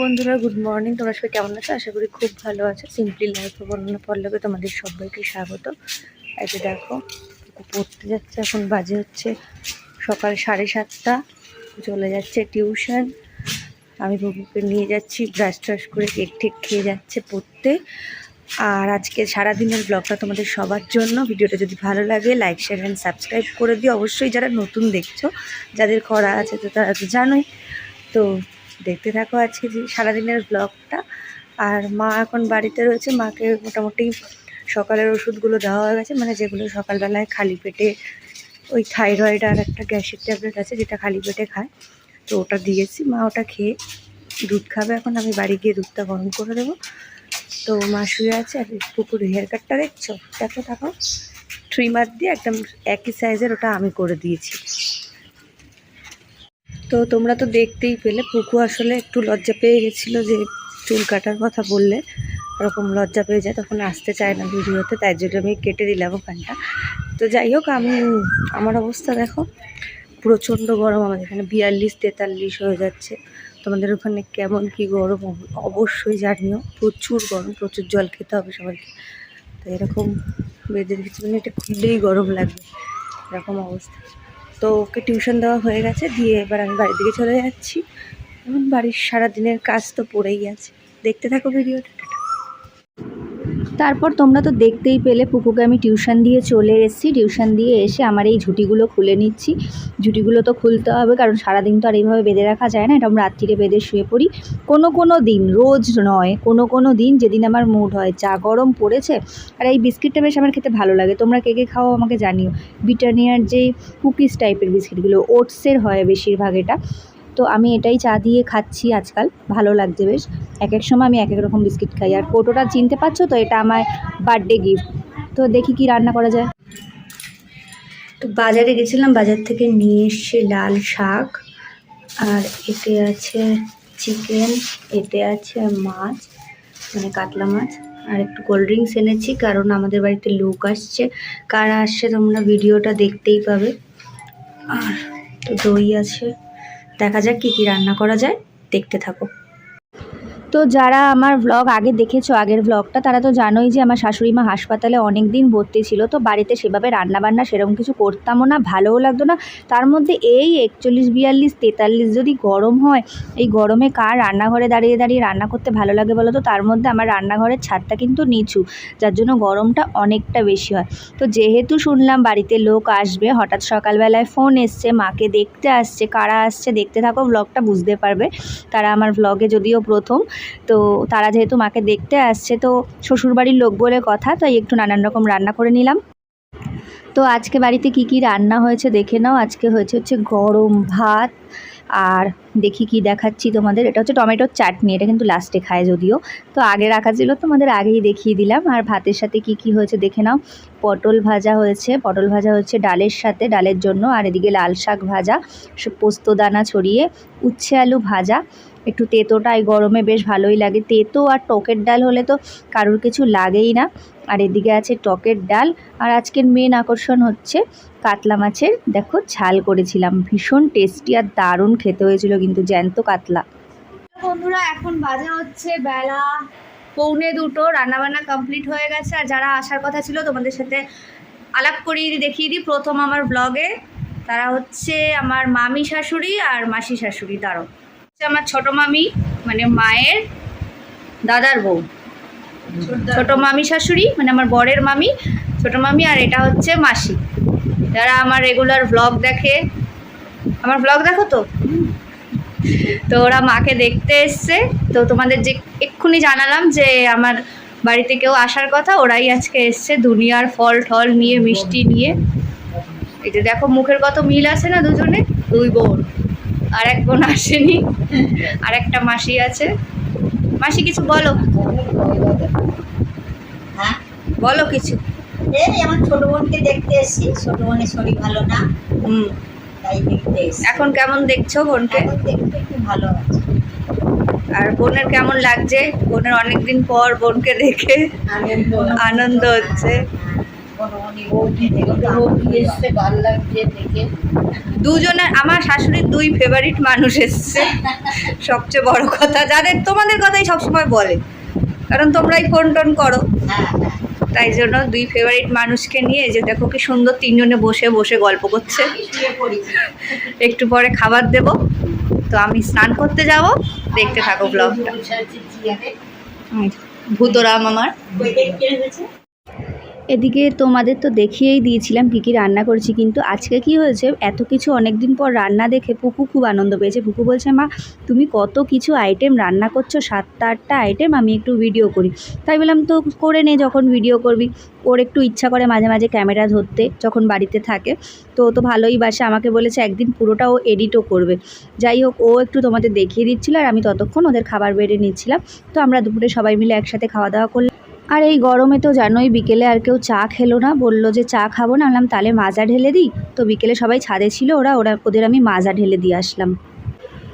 বন্ধুরা, good morning. তোমরা সবাই কেমন আছো? আশা করি খুব ভালো আছো। সিম্পলি লাইফ বর্ণনা পল্লবে তোমাদের সবাইকে স্বাগত। যে দেখো পড়তে যাচ্ছে, এখন বাজে হচ্ছে সকাল সাড়ে সাতটা। চলে যাচ্ছে টিউশন। আমি বাবুকে নিয়ে যাচ্ছি ব্রাশ ট্রাশ করে কেক ঠেক খেয়ে যাচ্ছে পড়তে। আর আজকে সারাদিনের ব্লগটা তোমাদের সবার জন্য। ভিডিওটা যদি ভালো লাগে লাইক শেয়ার অ্যান্ড সাবস্ক্রাইব করে দিও। অবশ্যই যারা নতুন দেখছ, যাদের করা আছে তো তারা তো জানোই। তো দেখতে থাকো আজকে সারাদিনের ব্লগটা আর মা এখন বাড়িতে রয়েছে, মাকে মোটামুটি সকালের ওষুধগুলো দেওয়া হয়ে গেছে মানে যেগুলো সকালবেলায় খালি পেটে ওই থাইরয়েড আর একটা গ্যাসের ট্যাবলেট আছে যেটা খালি পেটে খায়, তো ওটা দিয়েছি। মা ওটা খেয়ে দুধ খাবে এখন, আমি বাড়ি গিয়ে দুধটা গরম করে দেবো। তো মা শুয়ে আছে, আর পুকুর হেয়ার কাটটা দেখছ? দেখো দেখো। ট্রিমার দিয়ে একদম একই সাইজের ওটা আমি করে দিয়েছি। তো তোমরা তো দেখতেই পেলে, পুকু আসলে একটু লজ্জা পেয়ে গেছিল যে চুল কাটার কথা বললে। ওরকম লজ্জা পেয়ে যায়, তখন আসতে চায় না ভিডিওতে, তাই জন্য আমি কেটে দিলাম ওখানটা। তো যাই হোক, আমি, আমার অবস্থা দেখো, প্রচণ্ড গরম, আমাদের এখানে বিয়াল্লিশ, তেতাল্লিশ হয়ে যাচ্ছে। তোমাদের ওখানে কেমন কি গরম অব- অবশ্যই জানিও। প্রচুর গরম, প্রচুর জল খেতে হবে সবাইকে। তো এরকম বেঁধে রেখেছি মানে এটা খুললেই গরম লাগবে এরকম অবস্থা। তো ওকে টিউশন দেওয়া হয়ে গেছে, দিয়ে এবার আমি বাড়ির দিকে চলে যাচ্ছি। এখন বাড়ির সারাদিনের কাজ তো পড়েই আছে। দেখতে থাকো ভিডিওটা। তারপর তোমরা তো দেখতেই পেলে পুকুকে আমি টিউশন দিয়ে চলে এসেছি। টিউশন দিয়ে এসে আমার এই ঝুঁটিগুলো খুলে নিচ্ছি। ঝুঁটিগুলো তো খুলতে হবে, কারণ সারাদিন তো আর এইভাবে বেঁধে রাখা যায় না। এটা আমরা রাত্রিরে বেঁধে শুয়ে পড়ি। কোনো কোনো দিন, রোজ নয়, কোনো কোনো দিন যেদিন আমার মুড হয় চা গরম পড়েছে। আর এই বিস্কিটটা বেশ আমার খেতে ভালো লাগে। তোমরা কে কে খাও আমাকে জানিও। ব্রিটানিয়ার যে কুকিজ টাইপের বিস্কিটগুলো ওটসের হয় বেশিরভাগ এটা। তো আমি এটাই চা দিয়ে খাচ্ছি আজকাল। ভালো লাগছে বেশ। এক এক সময় আমি এক এক রকম বিস্কিট খাই। আর কোটোটা চিনতে পারছ তো? এটা আমার বার্থডে গিফট তো দেখি কি রান্না করা যায়। তো বাজারে গেছিলাম, বাজার থেকে নিয়ে এসছি লাল শাক। আর এতে আছে চিকেন, এতে আছে মাছ মানে কাতলা মাছ। আর একটু কোল্ড ড্রিঙ্কস এনেছি, কারণ আমাদের বাড়িতে লোক আসছে। কারা আসছে তোমরা ভিডিওটা দেখতেই পাবে। আর তো দই আছে। দেখা যাক কী কী রান্না করা যায়। দেখতে থাকো। তো যারা আমার ব্লগ আগে দেখেছ, আগের ব্লগটা তারা তো জানোই যে আমার শাশুড়ি মা হাসপাতালে অনেক দিন ভর্তি ছিল। তো বাড়িতে সেভাবে রান্নাবান্না সেরকম কিছু করতামও না, ভালোও লাগতো না। তার মধ্যে এই একচল্লিশ, বিয়াল্লিশ, তেতাল্লিশ যদি গরম হয়, এই গরমে কার রান্নাঘরে দাঁড়িয়ে দাঁড়িয়ে রান্না করতে ভালো লাগে বলো তো? তার মধ্যে আমার রান্নাঘরের ছাদটা কিন্তু নিচু, যার জন্য গরমটা অনেকটা বেশি হয়। তো যেহেতু শুনলাম বাড়িতে লোক আসবে, হঠাৎ সকালবেলায় ফোন এসছে, মাকে দেখতে আসছে, কারা আসছে, দেখতে থাকো ব্লগটা বুঝতে পারবে। তারা আমার ব্লগে যদিও প্রথম তো তারা যেহেতু মাকে দেখতে আসছে, তো শ্বশুরবাড়ির লোক বলে কথা, তাই একটু নানান রকম রান্না করে নিলাম। তো আজকে বাড়িতে কি কি রান্না হয়েছে দেখে নাও। আজকে হয়েছে হচ্ছে গরম ভাত, আর দেখি কি দেখাচ্ছি তোমাদের। এটা হচ্ছে টমেটোর চাটনি, এটা কিন্তু লাস্টে খায় যদিও। তো আগে রাখা ছিল, তোমাদের আগেই দেখিয়ে দিলাম। আর ভাতের সাথে কি কি হয়েছে দেখে নাও। পটল ভাজা হয়েছে, পটল ভাজা হচ্ছে ডালের সাথে, ডালের জন্য। আর এদিকে লাল শাক ভাজা পোস্ত দানা ছড়িয়ে, উচ্ছে আলু ভাজা। একটু তেঁতোটা, এই গরমে বেশ ভালোই লাগে। তেঁতো আর টকের ডাল হলে তো কারোর কিছু লাগেই না। আর এদিকে আছে টকের ডাল। আর আজকের মেন আকর্ষণ হচ্ছে কাতলা মাছের। দেখো, ঝাল করেছিলাম। ভীষণ টেস্টি আর দারুণ খেতে হয়েছিল কিন্তু জ্যান্ত কাতলা। বন্ধুরা, এখন বাজে হচ্ছে বেলা পৌনে দুটো। রান্নাবান্না কমপ্লিট হয়ে গেছে। আর যারা আসার কথা ছিল, তোমাদের সাথে আলাপ করিয়ে দেখিয়ে দিই। প্রথম আমার ব্লগে তারা হচ্ছে আমার মামি শাশুড়ি আর মাসি শাশুড়ি হচ্ছে আমার ছোট মামি মানে মায়ের দাদার বউ। ছোট মামি শাশুড়ি মানে আমার বরের মামি ছোট মামি আর এটা হচ্ছে মাসি। যারা আমার রেগুলার ব্লগ দেখে আমার ব্লগ দেখো তো? তো ওরা মাকে দেখতে এসছে। তো তোমাদের যে এক্ষুনি জানালাম যে আমার বাড়িতে কেউ আসার কথা ওরাই আজকে এসছে দুনিয়ার ফল টল নিয়ে মিষ্টি নিয়ে। এই যে দেখো মুখের কত মিল আছে না দুজনে দুই বোন। আর এক বোন আসেনি আর একটা মাসি আছে। মাসি কিছু বলো। হ্যাঁ? বলো কিছু। এই আমার ছোট বোনকে দেখতে এসেছি। ছোট বোনের শরীর ভালো না। হুম। তাই দেখতে এখন কেমন দেখছ বোনকে? দেখতে একটু ভালো আছে। আর বোনের কেমন লাগছে? বোনের অনেকদিন পর বোনকে দেখে আনন্দ আনন্দ হচ্ছে। দুজনের আমার শাশুড়ির দুই ফেভারিট মানুষ এসছে। সবচেয়ে বড় কথা যাদের তোমাদের কথাই সবসময় বলে। কারণ তোমরাই ফোন টোন করো। তাই জন্য দুই ফেভারিট মানুষকে নিয়ে যে দেখো কি সুন্দর তিনজনে বসে বসে গল্প করছে। একটু পরে খাবার দেব। তো আমি স্নান করতে যাব। দেখতে থাকো ব্লগটা ভূতরাম আমার। এদিকে তোমাদের তো দেখিয়েই দিয়েছিলাম কী কী রান্না করেছি, কিন্তু আজকে কি হয়েছে, এত কিছু অনেক দিন পর রান্না দেখে পুকু খুব আনন্দ পেয়েছে। পুকু বলছে, মা, তুমি কত কিছু আইটেম রান্না করছ, সাতটা, আটটা আইটেম আমি একটু ভিডিও করি। তাই বললাম, তো করে নে যখন ভিডিও করবি। ওর একটু ইচ্ছা করে মাঝে মাঝে ক্যামেরা ধরতে যখন বাড়িতে থাকে, তো তো ভালোই বাসে, আমাকে বলেছে একদিন পুরোটা ও এডিটও করবে। যাই হোক, ও একটু তোমাদের দেখিয়ে দিচ্ছিল আর আমি ততক্ষণ ওদের খাবার বেড়ে নিচ্ছিলাম। তো আমরা দুপুরে সবাই মিলে একসাথে খাওয়া দাওয়া করলাম। আর এই গরমে তো জানোই বিকেলে আর কেউ চা খেলো না। বলল যে চা খাব না। বললাম তাহলে মাজা ঢেলে দিই। তো বিকেলে সবাই ছাদে ছিল, ওরা ওরা, ওদের আমি মাজা ঢেলে দিয়ে আসলাম।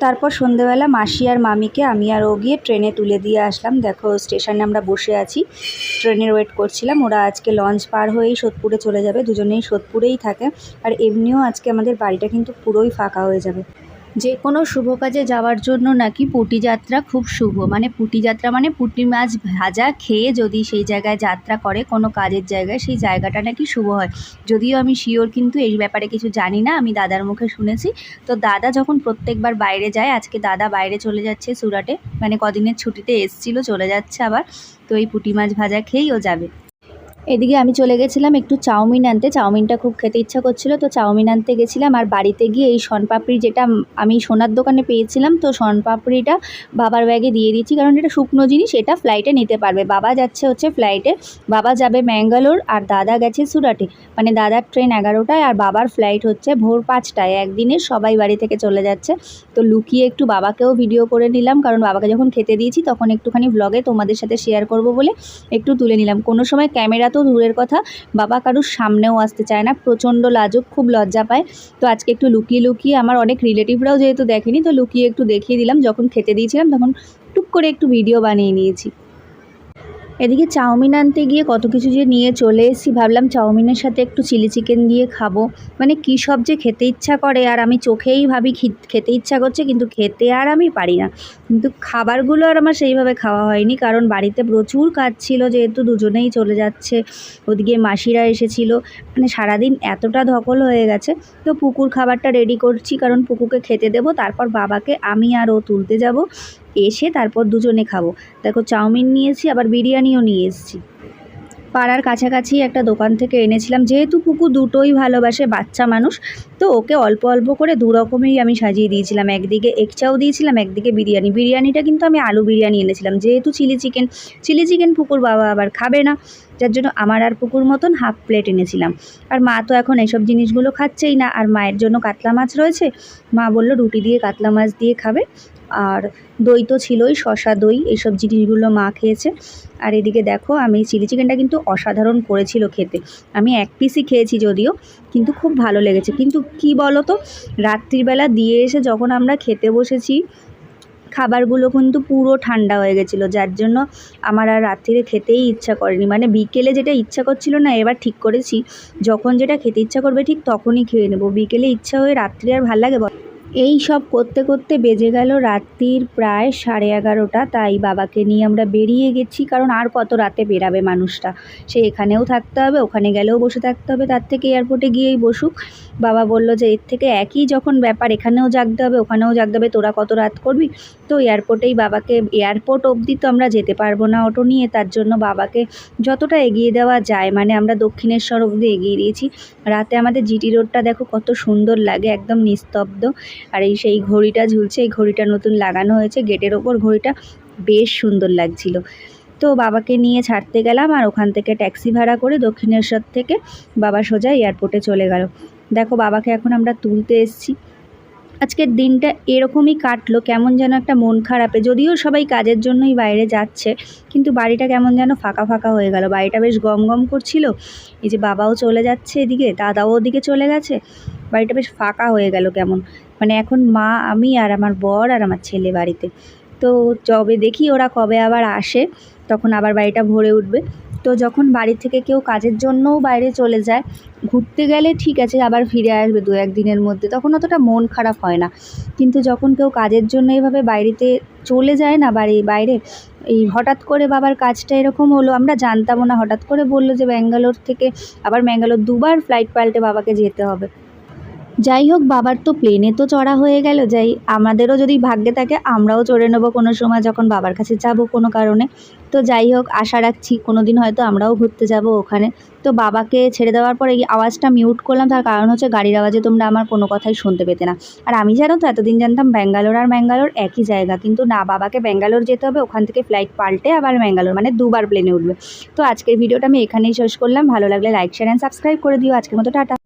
তারপর সন্ধেবেলা মাসি আর মামিকে, আমি আর ও গিয়ে ট্রেনে তুলে দিয়ে আসলাম। দেখো, স্টেশনে আমরা বসে আছি। ট্রেনের ওয়েট করছিলাম। ওরা আজকে লঞ্চ পার হয়েই সোদপুরে চলে যাবে। দুজনেই সোদপুরেই থাকে। আর এমনিও আজকে আমাদের বাড়িটা কিন্তু পুরোই ফাঁকা হয়ে যাবে। যে কোনো শুভ কাজে যাওয়ার জন্য নাকি পুঁটি যাত্রা খুব শুভ। মানে পুঁটি যাত্রা মানে পুঁটি মাছ ভাজা খেয়ে যদি সেই জায়গায় যাত্রা করে, কোনো কাজের জায়গায়, সেই জায়গাটা নাকি শুভ হয়। যদিও আমি শিওর কিন্তু এই ব্যাপারে কিছু জানি না, আমি দাদার মুখে শুনেছি। তো দাদা যখন প্রত্যেকবার বাইরে যায়, আজকে দাদা বাইরে চলে যাচ্ছে সুরাটে মানে কদিনের ছুটিতে এসছিল, চলে যাচ্ছে আবার। তো এই পুঁটি মাছ ভাজা খেয়েই ও যাবে। এদিকে আমি চলে গেছিলাম একটু চাউমিন আনতে। চাউমিনটা খুব খেতে ইচ্ছা করছিল, তো চাউমিন আনতে গেছিলাম। আর বাড়িতে গিয়ে এই শনপাপড়ি যেটা আমি সোনার দোকানে পেয়েছিলাম, তো শনপাপড়িটা বাবার ব্যাগে দিয়ে দিচ্ছি কারণ এটা শুকনো জিনিস, এটা ফ্লাইটে নিতে পারবে। বাবা যাচ্ছে হচ্ছে ফ্লাইটে বাবা যাবে ম্যাঙ্গালোর, আর দাদা গেছে সুরাটে। মানে দাদার ট্রেন এগারোটায়, আর বাবার ফ্লাইট হচ্ছে ভোর পাঁচটায়। একদিনে সবাই বাড়ি থেকে চলে যাচ্ছে। তো লুকিয়ে একটু বাবাকেও ভিডিও করে নিলাম, কারণ বাবাকে যখন খেতে দিয়েছি, তখন একটুখানি ব্লগে তোমাদের সাথে শেয়ার করব বলে একটু তুলে নিলাম। কোনো সময় ক্যামেরা তো দূরের কথা। বাবা কারুর সামনেও আসতে চায় না। প্রচণ্ড লাজুক, খুব লজ্জা পায়। তো আজকে একটু লুকিয়ে লুকিয়ে আমার অনেক রিলেটিভরাও যেহেতু দেখেনি, তো লুকিয়ে একটু দেখিয়ে দিলাম। যখন খেতে দিয়েছিলাম তখন টুক করে একটু ভিডিও বানিয়ে নিয়েছি। এদিকে চাউমিন আনতে গিয়ে কত কিছু যে নিয়ে চলে এসেছি, ভাবলাম চাউমিনের সাথে একটু চিলি চিকেন দিয়ে খাব। মানে কী সব যে খেতে ইচ্ছা করে, আর আমি চোখেই ভাবি খেতে ইচ্ছা করছে, কিন্তু খেতে আর আমি পারি না। কিন্তু খাবারগুলো আর আমার সেইভাবে খাওয়া হয়নি, কারণ বাড়িতে প্রচুর কাজ ছিল, যেহেতু দুজনেই চলে যাচ্ছে। ওদিকে মাসিরা এসেছিল মানে সারাদিন এতটা ধকল হয়ে গেছে, তো পুকুর খাবারটা রেডি করছি, কারণ পুকুকে খেতে দেবো, তারপর বাবাকে আমি আর ও তুলতে যাব। এসে তারপর দুজনে খাব। দেখো চাউমিন নিয়েছি, আবার বিরিয়ানিও নিয়ে এসেছি। পাড়ার কাছাকাছি একটা দোকান থেকে এনেছিলাম। যেহেতু পুকু দুটোই ভালোবাসে, বাচ্চা মানুষ, তো ওকে অল্প অল্প করে দু রকমেরই আমি সাজিয়ে দিয়েছিলাম। একদিকে একচাও দিয়েছিলাম, একদিকে বিরিয়ানি। বিরিয়ানিটা কিন্তু আমি আলু বিরিয়ানি এনেছিলাম। যেহেতু চিলি চিকেন চিলি চিকেন পুকুর বাবা আবার খাবে না। যার জন্য আমার আর পুকুর মতন হাফ প্লেট এনেছিলাম। আর মা তো এখন এইসব জিনিসগুলো খাচ্ছেই না, আর মায়ের জন্য কাতলা মাছ রয়েছে। মা বলল, রুটি দিয়ে কাতলা মাছ দিয়ে খাবে। আর দই তো ছিলই শশা দই, এইসব জিনিসগুলো মা খেয়েছে। আর এদিকে দেখো, আমি চিলি চিকেনটা কিন্তু অসাধারণ করেছিল খেতে। আমি এক পিসই খেয়েছি যদিও, কিন্তু খুব ভালো লেগেছে। কিন্তু কি বলো তো রাত্রিবেলা দিয়ে এসে যখন আমরা খেতে বসেছি খাবারগুলো কিন্তু পুরো ঠান্ডা হয়ে গেছিল, যার জন্য আমার আর রাত্রিরে খেতেই ইচ্ছা করেনি মানে বিকেলে যেটা ইচ্ছা করছিল না, এবার ঠিক করেছি যখন যেটা খেতে ইচ্ছা করবে ঠিক তখনই খেয়ে নেব বিকেলে ইচ্ছা হয়ে রাত্রি আর ভালো লাগে? এই সব করতে করতে বেজে গেল রাত্রির প্রায় সাড়ে এগারোটা। তাই বাবাকে নিয়ে আমরা বেরিয়ে গেছি, কারণ আর কত রাতে বেরাবে মানুষটা? সে এখানেও থাকতে হবে, ওখানে গেলেও বসে থাকতে হবে, তার থেকে এয়ারপোর্টে গিয়েই বসুক। বাবা বলল যে, এর থেকে একই যখন ব্যাপার, এখানেও জাগতে হবে, ওখানেও জাগতে হবে, তোরা কত রাত করবি? তো এয়ারপোর্টেই বাবাকে এয়ারপোর্ট অবধি তো আমরা যেতে পারব না অটো নিয়ে, তার জন্য বাবাকে যতটা এগিয়ে দেওয়া যায় মানে আমরা দক্ষিণেশ্বর অবধি এগিয়ে দিয়েছি। রাতে আমাদের জিটি রোডটা দেখো কত সুন্দর লাগে, একদম নিস্তব্ধ। আর এই সেই ঘড়িটা ঝুলছে, এই ঘড়িটা নতুন লাগানো হয়েছে, গেটের ওপর ঘড়িটা বেশ সুন্দর লাগছিল। তো বাবাকে নিয়ে ছাড়তে গেলাম আর ওখান থেকে ট্যাক্সি ভাড়া করে দক্ষিণেশ্বর থেকে বাবা সোজা এয়ারপোর্টে চলে গেল। দেখো বাবাকে এখন আমরা তুলতে এসেছি। আজকের দিনটা এরকমই কাটলো, কেমন যেন একটা মন খারাপে যদিও সবাই কাজের জন্যই বাইরে যাচ্ছে, কিন্তু বাড়িটা কেমন যেন ফাঁকা ফাঁকা হয়ে গেল। বাড়িটা বেশ গম গম করছিল। এই যে বাবাও চলে যাচ্ছে এদিকে, দাদাও ওদিকে চলে গেছে। বাড়িটা বেশ ফাঁকা হয়ে গেল কেমন। মানে এখন মা, আমি আর আমার বর আর আমার ছেলে বাড়িতে। তো যবে দেখি ওরা কবে আবার আসে। তখন আবার বাড়িটা ভরে উঠবে। তো যখন বাড়ি থেকে কেউ কাজের জন্যও বাইরে চলে যায়, ঘুরতে গেলে ঠিক আছে, আবার ফিরে আসবে দু একদিনের মধ্যে, তখন অতটা মন খারাপ হয় না। কিন্তু যখন কেউ কাজের জন্য এভাবে বাইরেতে চলে যায় না, বাড়ি, বাইরে, এই হঠাৎ করে বাবার কাজটা এরকম হলো, আমরা জানতামও না, হঠাৎ করে বলল যে ব্যাঙ্গালোর থেকে, আবার ব্যাঙ্গালোর দুবার ফ্লাইট পাল্টে বাবাকে যেতে হবে। যাই হোক, বাবার তো প্লেনে তো চড়া হয়ে গেল। যাই, আমাদেরও যদি ভাগ্যে থাকে, আমরাও চড়ে নেব কোনো সময় যখন বাবার কাছে যাব কোনো কারণে। তো যাই হোক, আশা রাখছি কোনো দিন হয়তো আমরাও ঘুরতে যাব ওখানে। তো বাবাকে ছেড়ে দেওয়ার পরে এই আওয়াজটা মিউট করলাম, তার কারণ হচ্ছে গাড়ির আওয়াজে তোমরা আমার কোনো কথাই শুনতে পেতে না। আর আমি জানো তো, এতদিন জানতাম ব্যাঙ্গালোর আর ম্যাঙ্গালোর একই জায়গা। কিন্তু না, বাবাকে ব্যাঙ্গালোর যেতে হবে, ওখান থেকে ফ্লাইট পাল্টে আবার ম্যাঙ্গালোর মানে দুবার প্লেনে উঠবে। তো আজকের ভিডিওটা আমি এখানেই শেষ করলাম। ভালো লাগলে লাইক শেয়ার অ্যান্ড সাবস্ক্রাইব করে দিও। আজকের মতো টাটা।